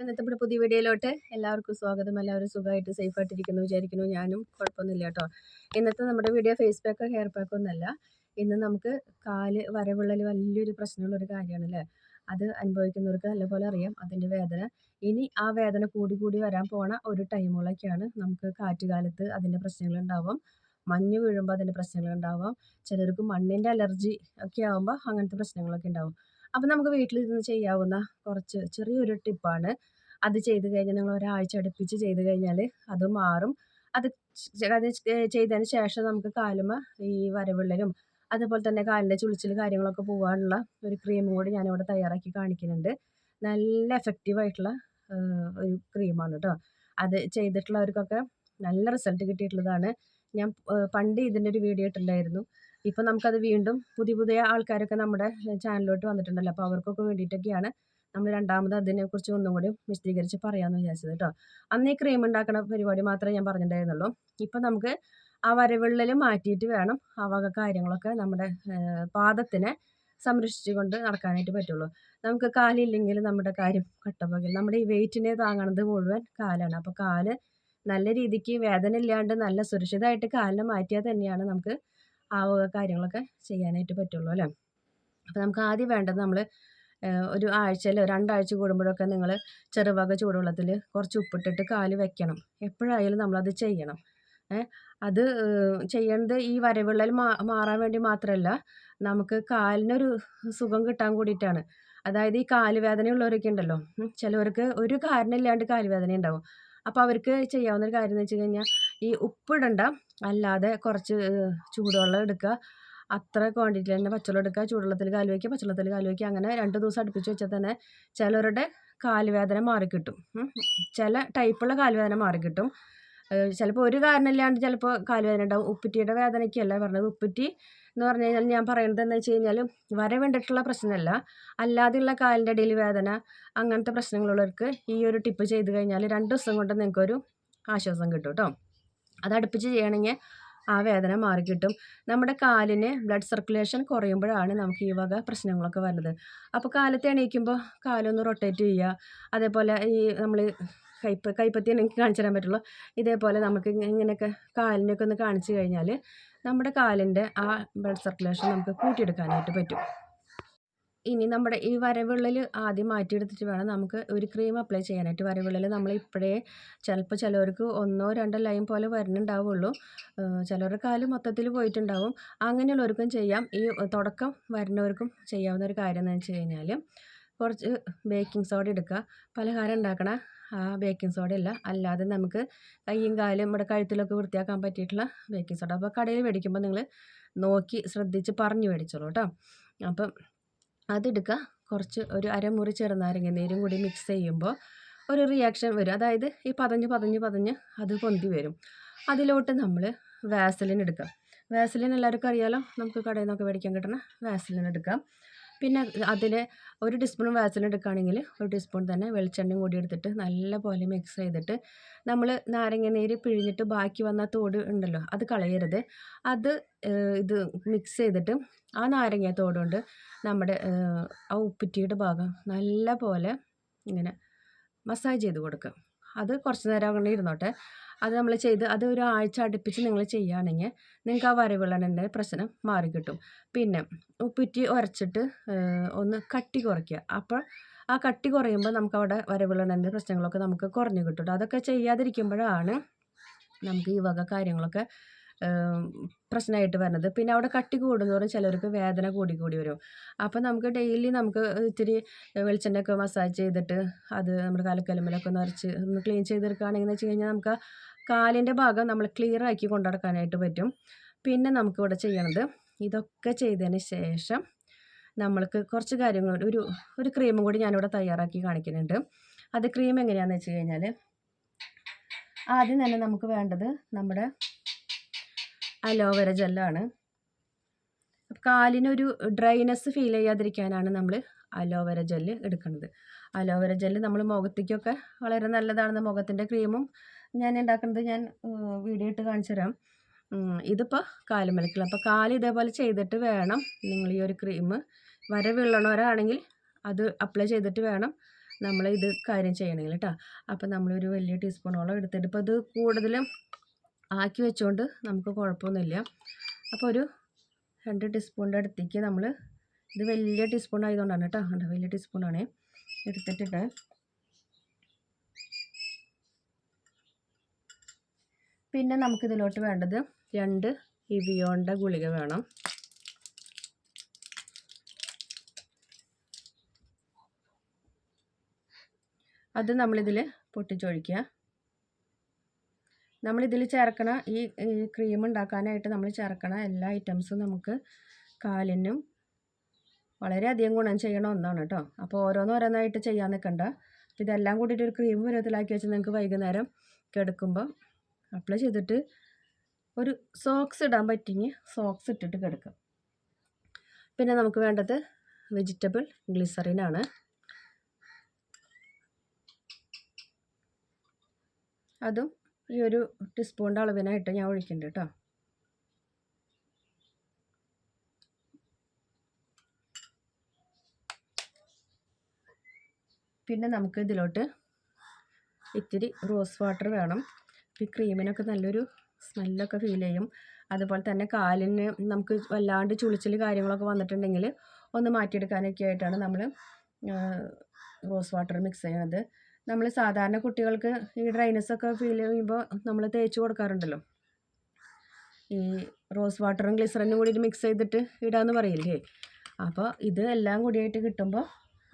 ഇന്നത്തെ ഇവിടെ പുതിയ വീഡിയോയിലോട്ട് എല്ലാവർക്കും സ്വാഗതം. എല്ലാവരും സുഖമായിട്ട് സേഫായിട്ടിരിക്കുന്നു വിചാരിക്കുന്നു. ഞാനും കുഴപ്പമൊന്നുമില്ല കേട്ടോ. ഇന്നത്തെ നമ്മുടെ വീഡിയോ ഫേസ് പാക്കോ ഹെയർ പാക്കോ ഒന്നല്ല. ഇന്ന് നമുക്ക് കാൽ വരവിള്ളൽ വലിയൊരു പ്രശ്നമുള്ളൊരു കാര്യമാണ് അല്ലേ അത് അനുഭവിക്കുന്നവർക്ക് നല്ലപോലെ അറിയാം അതിന്റെ വേദന. ഇനി ആ വേദന കൂടി കൂടി വരാൻ പോണ ഒരു ടൈമുകളൊക്കെയാണ് നമുക്ക് കാറ്റുകാലത്ത് അതിന്റെ പ്രശ്നങ്ങളുണ്ടാവും. മഞ്ഞ് വീഴുമ്പോൾ അതിന്റെ പ്രശ്നങ്ങളുണ്ടാവാം. ചിലർക്ക് മണ്ണിന്റെ അലർജി ഒക്കെ ആകുമ്പോൾ അങ്ങനത്തെ പ്രശ്നങ്ങളൊക്കെ ഉണ്ടാവും. അപ്പം നമുക്ക് വീട്ടിലിരുന്ന് ചെയ്യാവുന്ന കുറച്ച് ചെറിയൊരു ടിപ്പാണ്. അത് ചെയ്ത് കഴിഞ്ഞാൽ നിങ്ങൾ ഒരാഴ്ച അടുപ്പിച്ച് ചെയ്ത് കഴിഞ്ഞാൽ അത് മാറും. അത് അത് ചെയ്തതിന് ശേഷം നമുക്ക് കാലുമ ഈ വരവിള്ളലും അതുപോലെ തന്നെ കാലിന്റെ ചുളിച്ചിൽ കാര്യങ്ങളൊക്കെ പോകാനുള്ള ഒരു ക്രീമും കൂടി ഞാനിവിടെ തയ്യാറാക്കി കാണിക്കുന്നുണ്ട്. നല്ല എഫക്റ്റീവായിട്ടുള്ള ഒരു ക്രീമാണ് കേട്ടോ അത് ചെയ്തിട്ടുള്ളവർക്കൊക്കെ നല്ല റിസൾട്ട് കിട്ടിയിട്ടുള്ളതാണ്. ഞാൻ പണ്ട് ഇതിന്റെ ഒരു വീഡിയോ ഇട്ടിട്ടുണ്ടായിരുന്നു. ഇപ്പം നമുക്കത് വീണ്ടും പുതിയ പുതിയ ആൾക്കാരൊക്കെ നമ്മുടെ ചാനലിലോട്ട് വന്നിട്ടുണ്ടല്ലോ. അപ്പോൾ അവർക്കൊക്കെ വേണ്ടിയിട്ടൊക്കെയാണ് നമ്മൾ രണ്ടാമത് അതിനെക്കുറിച്ച് ഒന്നും കൂടി വിശദീകരിച്ച് പറയാമെന്ന് വിചാരിച്ചത് കേട്ടോ അന്ന് ഈ ക്രീം ഉണ്ടാക്കുന്ന പരിപാടി മാത്രമേ ഞാൻ പറഞ്ഞിട്ടുണ്ടായിരുന്നുള്ളൂ. ഇപ്പം നമുക്ക് ആ വരവിള്ളൽ മാറ്റിയിട്ട് വേണം ആ വക കാര്യങ്ങളൊക്കെ നമ്മുടെ പാദത്തിനെ സംരക്ഷിച്ചുകൊണ്ട് നടക്കാനായിട്ട് പറ്റുള്ളൂ. നമുക്ക് കാലില്ലെങ്കിൽ നമ്മുടെ കാര്യം കട്ടപ്പകൽ. നമ്മുടെ ഈ വെയിറ്റിനെ താങ്ങണത് മുഴുവൻ കാലാണ്. അപ്പോൾ കാൽ നല്ല രീതിക്ക് വേദന ഇല്ലാണ്ട് നല്ല സുരക്ഷിതമായിട്ട് കാലിനെ മാറ്റിയാൽ തന്നെയാണ് നമുക്ക് ആ വക കാര്യങ്ങളൊക്കെ ചെയ്യാനായിട്ട് പറ്റുള്ളൂ അല്ലേ? അപ്പോൾ നമുക്ക് ആദ്യം വേണ്ടത് നമ്മൾ ഒരു ആഴ്ചയിലോ രണ്ടാഴ്ച കൂടുമ്പോഴൊക്കെ നിങ്ങൾ ചെറുവക ചൂടുവെള്ളത്തിൽ കുറച്ച് ഉപ്പിട്ടിട്ട് കാൽ വെക്കണം. എപ്പോഴായാലും നമ്മളത് ചെയ്യണം. അത് ചെയ്യേണ്ടത് ഈ വരവിള്ളൽ മാ മാറാൻ വേണ്ടി മാത്രമല്ല നമുക്ക് കാലിനൊരു സുഖം കിട്ടാൻ കൂടിയിട്ടാണ്. അതായത് ഈ കാലുവേദന ഉള്ളവരൊക്കെ ഉണ്ടല്ലോ ചിലവർക്ക് ഒരു കാരണമില്ലാണ്ട് കാലുവേദന ഉണ്ടാവും അപ്പോൾ അവർക്ക് ചെയ്യാവുന്ന ഒരു കാര്യം എന്ന് വെച്ച് കഴിഞ്ഞാൽ ഈ ഉപ്പിടണ്ട. അല്ലാതെ കുറച്ച് ചൂടുവെള്ളം എടുക്കുക. അത്ര ക്വാണ്ടിറ്റി തന്നെ പച്ചവെള്ളം എടുക്കുക. ചൂടുവെള്ളത്തിൽ കാൽ വയ്ക്കുക പച്ചവെള്ളത്തിൽ കാൽ വയ്ക്കുക. അങ്ങനെ രണ്ട് ദിവസം അടുപ്പിച്ച് വെച്ചാൽ തന്നെ ചിലവരുടെ കാലുവേദന മാറിക്കിട്ടും. ചില ടൈപ്പുള്ള കാലുവേദന മാറിക്കിട്ടും. ചിലപ്പോൾ ഒരു കാരണമില്ലാണ്ട് ചിലപ്പോൾ കാലുവേദന ഉണ്ടാവും. ഉപ്പിറ്റിയുടെ വേദനയ്ക്കല്ല പറഞ്ഞത്. ഉപ്പിറ്റി എന്ന് പറഞ്ഞു കഴിഞ്ഞാൽ ഞാൻ പറയുന്നത് എന്താണെന്ന് വെച്ച് കഴിഞ്ഞാൽ വരവിണ്ടിട്ടുള്ള പ്രശ്നമല്ല. അല്ലാതെയുള്ള കാലിന്റെ ഇടയിൽ വേദന അങ്ങനത്തെ പ്രശ്നങ്ങളുള്ളവർക്ക് ഈ ഒരു ടിപ്പ് ചെയ്ത് കഴിഞ്ഞാൽ രണ്ട് ദിവസം കൊണ്ട് നിങ്ങൾക്കൊരു ആശ്വാസം കിട്ടും കേട്ടോ. അത് അടുപ്പിച്ച് ചെയ്യണമെങ്കിൽ ആ വേദന മാറിക്കിട്ടും നമ്മുടെ കാലിന് ബ്ലഡ് സർക്കുലേഷൻ കുറയുമ്പോഴാണ് നമുക്ക് ഈ വക പ്രശ്നങ്ങളൊക്കെ വരുന്നത്. അപ്പോൾ കാലത്ത് എണീക്കുമ്പോൾ കാലൊന്ന് റൊട്ടേറ്റ് ചെയ്യുക. അതേപോലെ ഈ നമ്മൾ കൈപ്പ കൈപ്പത്തി എനിക്ക് കാണിച്ചു തരാൻ പറ്റുള്ളൂ. ഇതേപോലെ നമുക്ക് ഇങ്ങനെയൊക്കെ കാലിനൊക്കെ ഒന്ന് കാണിച്ചു കഴിഞ്ഞാൽ നമ്മുടെ കാലിന്റെ ആ ബ്ലഡ് സർക്കുലേഷൻ നമുക്ക് കൂട്ടിയെടുക്കാനായിട്ട് പറ്റും. ഇനി നമ്മുടെ ഈ വരവിള്ളൽ ആദ്യം മാറ്റിയെടുത്തിട്ട് വേണം നമുക്ക് ഒരു ക്രീം അപ്ലൈ ചെയ്യാനായിട്ട്. വരവിള്ളൽ നമ്മൾ ഇപ്പോഴേ ചിലപ്പോൾ ചിലവർക്ക് ഒന്നോ രണ്ടോ ലൈൻ പോലെ വരുന്നുണ്ടാവുള്ളൂ. ചിലവരുടെ കാൽ മൊത്തത്തിൽ പോയിട്ടുണ്ടാവും. അങ്ങനെയുള്ളവർക്കും ചെയ്യാം. ഈ തുടക്കം വരുന്നവർക്കും ചെയ്യാവുന്ന ഒരു കാര്യം എന്ന് വെച്ച് കഴിഞ്ഞാൽ കുറച്ച് ബേക്കിംഗ് സോഡ എടുക്കുക. പലഹാരം ഉണ്ടാക്കണ ആ ബേക്കിംഗ് സോഡ അല്ല. അല്ലാതെ നമുക്ക് കയ്യും കാലും നമ്മുടെ കഴുത്തിലൊക്കെ വൃത്തിയാക്കാൻ പറ്റിയിട്ടുള്ള ബേക്കിംഗ് സോഡ അപ്പോൾ കടയിൽ മേടിക്കുമ്പോൾ നിങ്ങൾ നോക്കി ശ്രദ്ധിച്ച് പറഞ്ഞു മേടിച്ചോളൂ കേട്ടോ. അപ്പം അതെടുക്കുക. കുറച്ച് ഒരു അരമുറി ചെറുനാരങ്ങ നീരും കൂടി മിക്സ് ചെയ്യുമ്പോൾ ഒരു റിയാക്ഷൻ വരും. അതായത് ഈ പതഞ്ഞ് പതഞ്ഞ് പതഞ്ഞ് അത് പൊന്തി വരും. അതിലോട്ട് നമ്മൾ വാസലിൻ എടുക്കുക. വാസലിൻ എല്ലാവർക്കും അറിയാലോ? നമുക്ക് കടയിൽ നിന്നൊക്കെ മേടിക്കാൻ കിട്ടുന്ന വാസലിൻ എടുക്കാം പിന്നെ അതിൽ ഒരു ടീസ്പൂൺ വാസലിൻ എടുക്കുകയാണെങ്കിൽ ഒരു ടീസ്പൂൺ തന്നെ വെളിച്ചെണ്ണയും കൂടി എടുത്തിട്ട് നല്ല പോലെ മിക്സ് ചെയ്തിട്ട് നമ്മൾ നാരങ്ങ നീര് പിഴിഞ്ഞിട്ട് ബാക്കി വന്ന തോട് ഉണ്ടല്ലോ അത് കളയരുത്. അത് ഇത് മിക്സ് ചെയ്തിട്ട് ആ നാരങ്ങ തോടുകൊണ്ട് നമ്മുടെ ആ ഉപ്പിറ്റിയുടെ ഭാഗം നല്ല പോലെ ഇങ്ങനെ മസാജ് ചെയ്ത് കൊടുക്കുക. അത് കുറച്ച് നേരം അങ്ങനെ ഇരുന്നോട്ടെ. അത് നമ്മൾ ചെയ്ത് അത് ഒരു ആഴ്ച അടുപ്പിച്ച് നിങ്ങൾ ചെയ്യുകയാണെങ്കിൽ നിങ്ങൾക്ക് ആ വരവിളനന്റെ പ്രശ്നം മാറിക്കിട്ടും പിന്നെ ഉപ്പിറ്റി ഉരച്ചിട്ട് ഒന്ന് കട്ടി കുറയ്ക്കുക. അപ്പോൾ ആ കട്ടി കുറയുമ്പോൾ നമുക്ക് അവിടെ വരവിളനന്റെ പ്രശ്നങ്ങളൊക്കെ നമുക്ക് കുറഞ്ഞു കിട്ടും. അതൊക്കെ ചെയ്യാതിരിക്കുമ്പോഴാണ് നമുക്ക് ഈ വക കാര്യങ്ങളൊക്കെ പ്രശ്നമായിട്ട് വരുന്നത് പിന്നെ അവിടെ കട്ടി കൂടുന്നതോറും ചിലർക്ക് വേദന കൂടി കൂടി വരും. അപ്പോൾ നമുക്ക് ഡെയിലി നമുക്ക് ഇത്തിരി വെളിച്ചെണ്ണയൊക്കെ മസാജ് ചെയ്തിട്ട് അത് നമ്മുടെ കാലക്കലുമ്പിലൊക്കെ അരച്ച് ഒന്ന് ക്ലീൻ ചെയ്തെടുക്കുകയാണെങ്കിൽ വെച്ച് കഴിഞ്ഞാൽ നമുക്ക് കാലിന്റെ ഭാഗം നമ്മൾ ക്ലിയർ ആക്കി കൊണ്ടുനടക്കാനായിട്ട് പറ്റും. പിന്നെ നമുക്കിവിടെ ചെയ്യണത് ഇതൊക്കെ ചെയ്തതിന് ശേഷം നമ്മൾക്ക് കുറച്ച് കാര്യങ്ങൾ ഒരു ഒരു ക്രീമും കൂടി ഞാനിവിടെ തയ്യാറാക്കി കാണിക്കുന്നുണ്ട്. അത് ക്രീം എങ്ങനെയാണെന്ന് വെച്ച് കഴിഞ്ഞാൽ ആദ്യം തന്നെ നമുക്ക് വേണ്ടത് നമ്മുടെ അലോവേര ജെല്ലാണ്. കാലിനൊരു ഡ്രൈനെസ് ഫീൽ ചെയ്യാതിരിക്കാനാണ് നമ്മൾ അലോവേര ജെല്ല് എടുക്കുന്നത്. അലോവേര ജെല്ല് നമ്മൾ മുഖത്തേക്കൊക്കെ വളരെ നല്ലതാണെന്ന് മുഖത്തിന്റെ ക്രീമും ഞാൻ ഉണ്ടാക്കുന്നത് ഞാൻ വീഡിയോ ഇട്ട് കാണിച്ചു തരാം. ഇതിപ്പോൾ കാലുമലക്കില്ല അപ്പോൾ കാൽ ഇതേപോലെ ചെയ്തിട്ട് വേണം നിങ്ങൾ ഈ ഒരു ക്രീം. വര വീഴണവരാണെങ്കിൽ അത് അപ്ലൈ ചെയ്തിട്ട് വേണം നമ്മൾ ഇത് കാര്യം ചെയ്യണമെങ്കിൽ കേട്ടോ അപ്പോൾ നമ്മളൊരു വലിയ ടീസ്പൂണോളം എടുത്തിട്ട് ഇപ്പോൾ ഇത് കൂടുതലും ആക്കി വെച്ചുകൊണ്ട് നമുക്ക് കുഴപ്പമൊന്നുമില്ല. അപ്പോൾ ഒരു രണ്ട് ടീസ്പൂണിന്റെ അടുത്തേക്ക് നമ്മൾ ഇത് വലിയ ടീസ്പൂൺ ആയതുകൊണ്ടാണ് കേട്ടോ. കണ്ടോ? വലിയ ടീസ്പൂണാണ് എടുത്തിട്ടിട്ട് പിന്നെ നമുക്കിതിലോട്ട് വേണ്ടത് രണ്ട് ഇവിയോണ്ട ഗുളിക വേണം. അത് നമ്മളിതിൽ പൊട്ടിച്ചൊഴിക്കുക. നമ്മളിതിൽ ചേർക്കണ ഈ ക്രീം ഉണ്ടാക്കാനായിട്ട് നമ്മൾ ചേർക്കണ എല്ലാ ഐറ്റംസും നമുക്ക് കാലിനും വളരെയധികം ഗുണം ചെയ്യണ ഒന്നാണ് കേട്ടോ അപ്പോൾ ഓരോന്നോരോന്നായിട്ട് ചെയ്യാൻ നിൽക്കണ്ട അപ്പോൾ ഇതെല്ലാം കൂടിയിട്ട് ഒരു ക്രീം പരുവത്തിലാക്കി വെച്ച് നിങ്ങൾക്ക് വൈകുന്നേരം കിടക്കുമ്പോൾ അപ്ലൈ ചെയ്തിട്ട് ഒരു സോക്സ് ഇടാൻ പറ്റിങ്ങി സോക്സ് ഇട്ടിട്ട് കിടക്കുക പിന്നെ നമുക്ക് വേണ്ടത് വെജിറ്റബിൾ ഗ്ലിസറിനാണ്. അതും ഈ ഒരു ടീസ്പൂണിന്റെ അളവിനായിട്ട് ഞാൻ ഒഴിക്കുന്നുണ്ട് കേട്ടോ. പിന്നെ നമുക്ക് ഇതിലോട്ട് ഇത്തിരി റോസ് വാട്ടർ വേണം. ഈ ക്രീമിനൊക്കെ നല്ലൊരു സ്മെല്ലൊക്കെ ഫീൽ ചെയ്യും. അതുപോലെ തന്നെ കാലിന് നമുക്ക് വല്ലാണ്ട് ചുളിച്ചിൽ കാര്യങ്ങളൊക്കെ വന്നിട്ടുണ്ടെങ്കിൽ ഒന്ന് മാറ്റിയെടുക്കാനൊക്കെ ആയിട്ടാണ് നമ്മൾ റോസ് വാട്ടർ മിക്സ് ചെയ്യണത് നമ്മൾ സാധാരണ കുട്ടികൾക്ക് ഈ ഡ്രൈനസ് ഒക്കെ ഫീൽ ചെയ്യുമ്പോൾ നമ്മൾ തേച്ച് കൊടുക്കാറുണ്ടല്ലോ. ഈ റോസ് വാട്ടറും ഗ്ലിസറിനും കൂടി മിക്സ് ചെയ്തിട്ട് ഇടാന്ന് പറയില്ലേ? അപ്പോൾ ഇത് എല്ലാം കൂടിയായിട്ട് കിട്ടുമ്പോൾ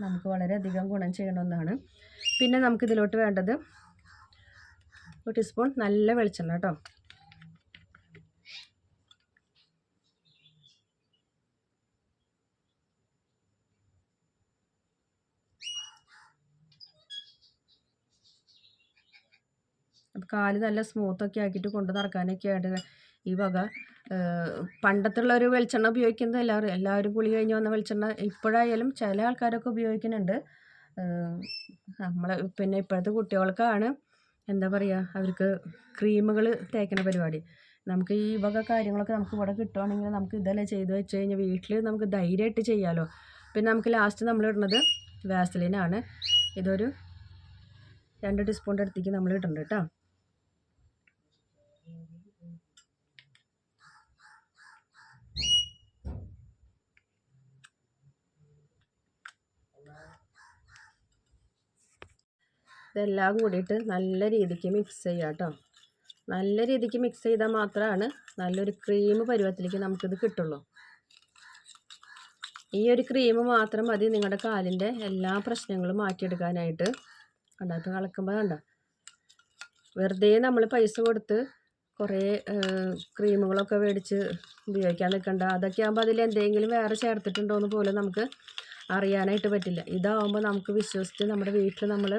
നമുക്ക് വളരെയധികം ഗുണം ചെയ്യണമെന്നാണ് പിന്നെ നമുക്കിതിലോട്ട് വേണ്ടത് ഒരു ടീസ്പൂൺ നല്ല വെളിച്ചെണ്ണ കേട്ടോ. കാൽ നല്ല സ്മൂത്തൊക്കെ ആക്കിയിട്ട് കൊണ്ട് നടക്കാനൊക്കെ ആയിട്ട് ഈ വക പണ്ടത്തുള്ള ഒരു വെളിച്ചെണ്ണ ഉപയോഗിക്കുന്നത് എല്ലാവരും എല്ലാവരും കുളി കഴിഞ്ഞ് വന്ന വെളിച്ചെണ്ണ ഇപ്പോഴായാലും ചില ആൾക്കാരൊക്കെ ഉപയോഗിക്കുന്നുണ്ട്. നമ്മൾ പിന്നെ ഇപ്പോഴത്തെ കുട്ടികൾക്കാണ് എന്താ പറയുക അവർക്ക് ക്രീമുകൾ തേക്കുന്ന പരിപാടി. നമുക്ക് ഈ വക കാര്യങ്ങളൊക്കെ നമുക്ക് ഇവിടെ കിട്ടുവാണെങ്കിൽ നമുക്ക് ഇതെല്ലാം ചെയ്ത് വെച്ച് കഴിഞ്ഞാൽ വീട്ടിൽ നമുക്ക് ധൈര്യമായിട്ട് ചെയ്യാമല്ലോ പിന്നെ നമുക്ക് ലാസ്റ്റ് നമ്മൾ ഇടുന്നത് വാസലിനാണ് ഇതൊരു രണ്ട് ടീസ്പൂണിന്റെ അടുത്തേക്ക് നമ്മൾ ഇടുന്നുണ്ട് കേട്ടോ ഇതെല്ലാം കൂടിയിട്ട് നല്ല രീതിക്ക് മിക്സ് ചെയ്യുക കേട്ടോ നല്ല രീതിക്ക് മിക്സ് ചെയ്താൽ മാത്രമാണ് നല്ലൊരു ക്രീം പരുവത്തിലേക്ക് നമുക്കിത് കിട്ടുള്ളൂ. ഈ ഒരു ക്രീം മാത്രം മതി നിങ്ങളുടെ കാലിന്റെ എല്ലാ പ്രശ്നങ്ങളും മാറ്റിയെടുക്കാനായിട്ട്. കണ്ടോ കളക്കുമ്പോൾ കണ്ട? വെറുതെ നമ്മൾ പൈസ കൊടുത്ത് കുറേ ക്രീമുകളൊക്കെ മേടിച്ച് ഉപയോഗിക്കാൻ നിൽക്കണ്ട. അതൊക്കെ ആകുമ്പോൾ അതിൽ എന്തെങ്കിലും വേറെ ചേർത്തിട്ടുണ്ടോ എന്ന് പോലും നമുക്ക് അറിയാനായിട്ട് പറ്റില്ല. ഇതാവുമ്പോൾ നമുക്ക് വിശ്വസിച്ച് നമ്മുടെ വീട്ടിൽ നമ്മൾ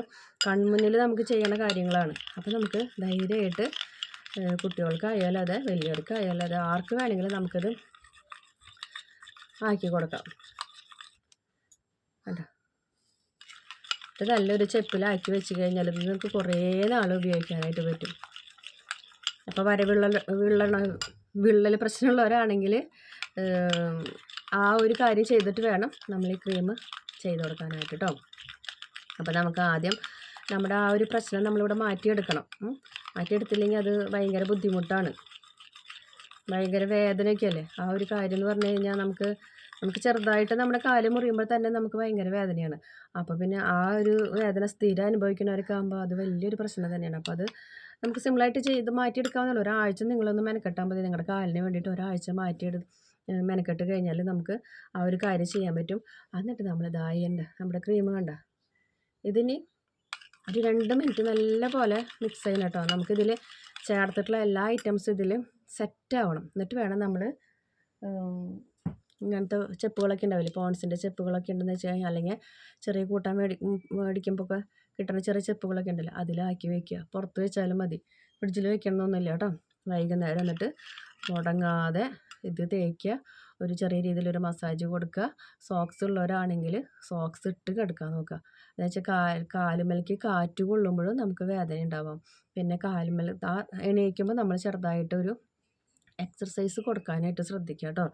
കൺമുന്നിൽ നമുക്ക് ചെയ്യണ കാര്യങ്ങളാണ്. അപ്പോൾ നമുക്ക് ധൈര്യമായിട്ട് കുട്ടികൾക്കായാലും അതെ വലിയവർക്കായാലും അതെ ആർക്ക് വേണമെങ്കിലും നമുക്കത് ആക്കി കൊടുക്കാം. അല്ല ഇത് നല്ലൊരു ചെപ്പിലാക്കി വെച്ച് കഴിഞ്ഞാൽ ഇത് നമുക്ക് കുറേ നാൾ ഉപയോഗിക്കാനായിട്ട് പറ്റും. അപ്പോൾ വരവിള്ളൽ വിള്ളൽ വിള്ളണ വിള്ളൽ പ്രശ്നമുള്ളവരാണെങ്കിൽ ആ ഒരു കാര്യം ചെയ്തിട്ട് വേണം നമ്മൾ ഈ ക്രീം ചെയ്ത് കൊടുക്കാനായിട്ട് കേട്ടോ അപ്പോൾ നമുക്ക് ആദ്യം നമ്മുടെ ആ ഒരു പ്രശ്നം നമ്മളിവിടെ മാറ്റിയെടുക്കണം. മാറ്റിയെടുത്തില്ലെങ്കിൽ അത് ഭയങ്കര ബുദ്ധിമുട്ടാണ്. ഭയങ്കര വേദനയൊക്കെയല്ലേ? ആ ഒരു കാര്യം എന്ന് പറഞ്ഞു കഴിഞ്ഞാൽ നമുക്ക് നമുക്ക് ചെറുതായിട്ട് നമ്മുടെ കാൽ മുറിയുമ്പോൾ തന്നെ നമുക്ക് ഭയങ്കര വേദനയാണ്. അപ്പോൾ പിന്നെ ആ ഒരു വേദന സ്ഥിരം അനുഭവിക്കുന്നവരൊക്കെ ആകുമ്പോൾ അത് വലിയൊരു പ്രശ്നം തന്നെയാണ്. അപ്പോൾ അത് നമുക്ക് സിമ്പിളായിട്ട് ചെയ്ത് മാറ്റിയെടുക്കാവുന്നല്ലോ ഒരാഴ്ച നിങ്ങളൊന്ന് മെനക്കെട്ടാൽ മതി. നിങ്ങളുടെ കാലിന് വേണ്ടിയിട്ട് ഒരാഴ്ച മാറ്റിയെടു മെനക്കെട്ട് കഴിഞ്ഞാൽ നമുക്ക് ആ ഒരു കാര്യം ചെയ്യാൻ പറ്റും. എന്നിട്ട് നമ്മൾ ഇതായിണ്ട് നമ്മുടെ ക്രീം കണ്ട. ഇതിന് ഒരു രണ്ട് മിനിറ്റ് നല്ല പോലെ മിക്സ് ചെയ്യണം കേട്ടോ. നമുക്കിതിൽ ചേർത്തിട്ടുള്ള എല്ലാ ഐറ്റംസും ഇതിൽ സെറ്റ് ആവണം. എന്നിട്ട് വേണം നമ്മൾ ഇങ്ങനത്തെ ചെപ്പുകളൊക്കെ ഉണ്ടാവില്ലേ? പോൺസിന്റെ ചെപ്പുകളൊക്കെ ഉണ്ടെന്ന് വെച്ച് കഴിഞ്ഞാൽ അല്ലെങ്കിൽ ചെറിയ കൂട്ടാൻ മേടി മേടിക്കുമ്പോൾ ഒക്കെ കിട്ടുന്ന ചെറിയ ചെപ്പുകളൊക്കെ ഉണ്ടല്ലോ അതിലാക്കി വെക്കുക. പുറത്ത് വെച്ചാലും മതി. ഫ്രിഡ്ജിൽ വെക്കണമെന്നൊന്നുമില്ല കേട്ടോ. വൈകുന്നേരം എന്നിട്ട് മുടങ്ങാതെ ഇത് തേക്കുക. ഒരു ചെറിയ രീതിയിലൊരു മസാജ് കൊടുക്കുക. സോക്സ് ഉള്ളവരാണെങ്കിൽ സോക്സ് ഇട്ട് കിടക്കാൻ നോക്കുക. എന്ന് വെച്ചാൽ കാ കാലുമലക്ക് കാറ്റ് കൊള്ളുമ്പോഴും നമുക്ക് വേദന ഉണ്ടാവാം. പിന്നെ കാലുമല ആ എണീക്കുമ്പോൾ നമ്മൾ ചെറുതായിട്ടൊരു എക്സർസൈസ് കൊടുക്കാനായിട്ട് ശ്രദ്ധിക്കുക കേട്ടോ.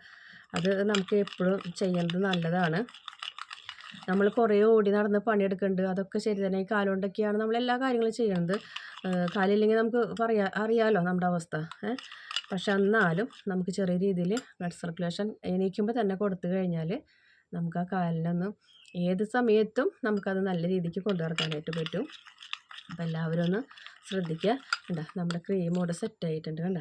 അത് നമുക്ക് എപ്പോഴും ചെയ്യേണ്ടത് നല്ലതാണ്. നമ്മൾ കുറേ ഓടി നടന്ന് പണിയെടുക്കുന്നുണ്ട്. അതൊക്കെ ശരി തന്നെ. ഈ കാലുകൊണ്ടൊക്കെയാണ് നമ്മൾ എല്ലാ കാര്യങ്ങളും ചെയ്യുന്നത് കാലില്ലെങ്കിൽ നമുക്ക് പറയാ അറിയാമല്ലോ നമ്മുടെ അവസ്ഥ. പക്ഷെ എന്നാലും നമുക്ക് ചെറിയ രീതിയിൽ ബ്ലഡ് സർക്കുലേഷൻ എണീക്കുമ്പോൾ തന്നെ കൊടുത്തു കഴിഞ്ഞാൽ നമുക്ക് ആ കാലിനൊന്ന് ഏത് സമയത്തും നമുക്കത് നല്ല രീതിക്ക് കൊണ്ടു നടക്കാനായിട്ട് പറ്റും. അപ്പോൾ എല്ലാവരും ഒന്ന് ശ്രദ്ധിക്കുക. കണ്ട? നമ്മുടെ ക്രീം ഇവിടെ സെറ്റ് ആയിട്ടുണ്ട്. കണ്ട?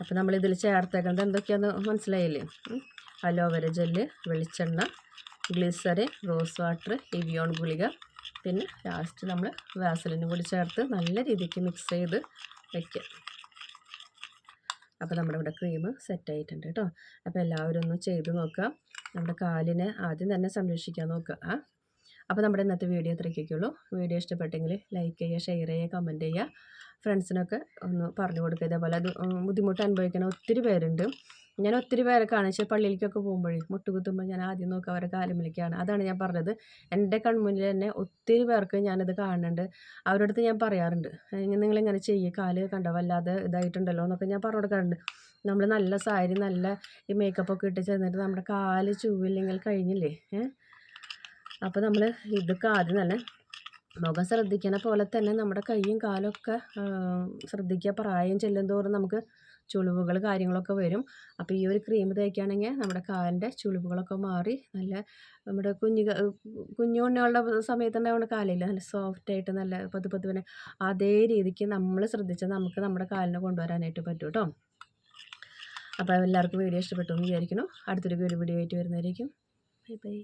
അപ്പോൾ നമ്മളിതിൽ ചേർത്തേക്കുന്നത് എന്തൊക്കെയാണെന്ന് മനസ്സിലായില്ലേ? അലോവേര ജെല്ല് വെളിച്ചെണ്ണ ഗ്ലിസറിൻ റോസ് വാട്ടർ ഇവിയോൺ ഗുളിക പിന്നെ ലാസ്റ്റ് നമ്മൾ വാസലിനും കൂടി ചേർത്ത് നല്ല രീതിക്ക് മിക്സ് ചെയ്ത് വയ്ക്കുക അപ്പോൾ നമ്മുടെ ഇവിടെ ക്രീം സെറ്റ് ആയിട്ടുണ്ട് കേട്ടോ അപ്പോൾ എല്ലാവരും ഒന്ന് ചെയ്ത് നോക്കുക നമ്മുടെ കാലിനെ ആദ്യം തന്നെ സംരക്ഷിക്കാൻ നോക്കുക. അപ്പോൾ നമ്മുടെ ഇന്നത്തെ വീഡിയോ ഇത്രയ്ക്കുള്ളൂ വീഡിയോ ഇഷ്ടപ്പെട്ടെങ്കിൽ ലൈക്ക് ചെയ്യുക ഷെയർ ചെയ്യുക കമന്റ് ചെയ്യുക. ഫ്രണ്ട്സിനൊക്കെ ഒന്ന് പറഞ്ഞു കൊടുക്കുക. ഇതേപോലെ അത് ബുദ്ധിമുട്ട് അനുഭവിക്കുന്ന ഒത്തിരി പേരുണ്ട്. ഞാൻ ഒത്തിരി പേരെ കാണിച്ച് പള്ളിയിലേക്കൊക്കെ പോകുമ്പോഴേ മുട്ടുകുത്തുമ്പോൾ ഞാൻ ആദ്യം നോക്കുക അവരെ കാലുമിലേക്കാണ് അതാണ് ഞാൻ പറഞ്ഞത്. എന്റെ കൺമുന്നിൽ തന്നെ ഒത്തിരി പേർക്ക് ഞാനത് കാണുന്നുണ്ട്. അവരുടെ അടുത്ത് ഞാൻ പറയാറുണ്ട്. "ഏഹ് നിങ്ങളിങ്ങനെ ചെയ്യുക കാൽ കണ്ടോ? വല്ലാതെ ഇതായിട്ടുണ്ടല്ലോ എന്നൊക്കെ ഞാൻ പറഞ്ഞു കൊടുക്കാറുണ്ട്. നമ്മൾ നല്ല സാരി നല്ല ഈ മേക്കപ്പൊക്കെ ഇട്ട് ചെന്നിട്ട് നമ്മുടെ കാൽ ചൂവില്ലെങ്കിൽ കഴിഞ്ഞില്ലേ? അപ്പോൾ നമ്മൾ ഇതൊക്കെ ആദ്യം തന്നെ മുഖം ശ്രദ്ധിക്കണ പോലെ തന്നെ നമ്മുടെ കൈയും കാലൊക്കെ ശ്രദ്ധിക്കുക. പ്രായം ചെല്ലും തോറും നമുക്ക് ചുളിവുകൾ കാര്യങ്ങളൊക്കെ വരും. അപ്പോൾ ഈ ഒരു ക്രീം തേക്കുകയാണെങ്കിൽ നമ്മുടെ കാലിന്റെ ചുളിവുകളൊക്കെ മാറി നല്ല നമ്മുടെ കുഞ്ഞു കുഞ്ഞു ഉണ്ണികളുടെ സമയത്ത് ഉണ്ടാവുന്ന കാലില്ല നല്ല സോഫ്റ്റ് ആയിട്ട് നല്ല പതു പതുവിനെ അതേ രീതിക്ക് നമ്മൾ ശ്രദ്ധിച്ചാൽ നമുക്ക് നമ്മുടെ കാലിനെ കൊണ്ടുവരാനായിട്ട് പറ്റും കേട്ടോ അപ്പോൾ എല്ലാവർക്കും വീഡിയോ ഇഷ്ടപ്പെട്ടു എന്ന് വിചാരിക്കുന്നു. അടുത്തൊരു വീഡിയോ ആയിട്ട് വരുന്നതായിരിക്കും ബൈ ബൈ